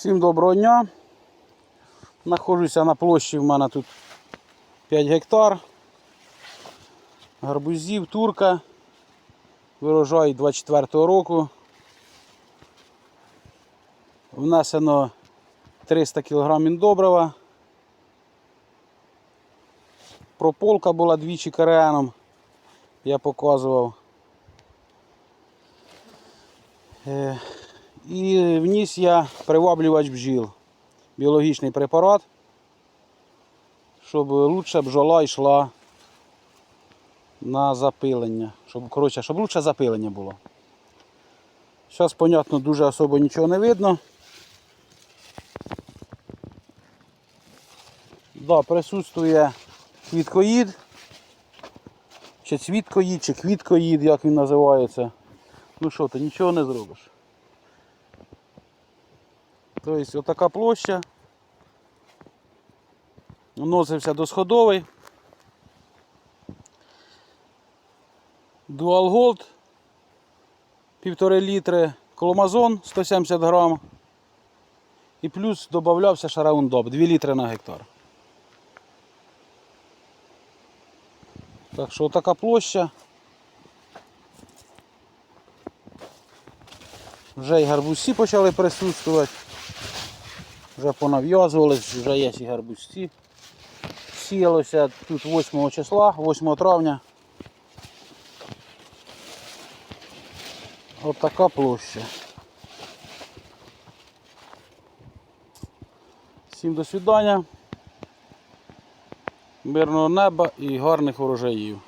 Всім доброго дня. Знаходжуся на площі, в мене тут 5 гектар. Гарбузів, турка. Вирожай 24-го року. Внесено 300 кг індобрива. Прополка була двічі кареаном. Я показував. І вніс я приваблювач бджіл. Біологічний препарат, щоб лучше бджола йшла на запилення. Щоб, коротше, щоб лучше запилення було. Зараз, понятно, дуже особо нічого не видно. Да, присутствує квіткоїд. Чи цвіткоїд, чи квіткоїд, як він називається. Ну що ти, нічого не зробиш. Тобто отака площа. Вносився до сходовий. Dual Gold. Півтори літри коломазон 170 грам. І плюс додавався шараундоп 2 літри на гектар. Так що така площа. Вже і гарбузці почали присутствувати. Вже понав'язувались, вже є і гарбузці. Сіялося тут 8 числа, 8 травня. От така площа. Всім до свидання. Мирного неба і гарних урожаїв.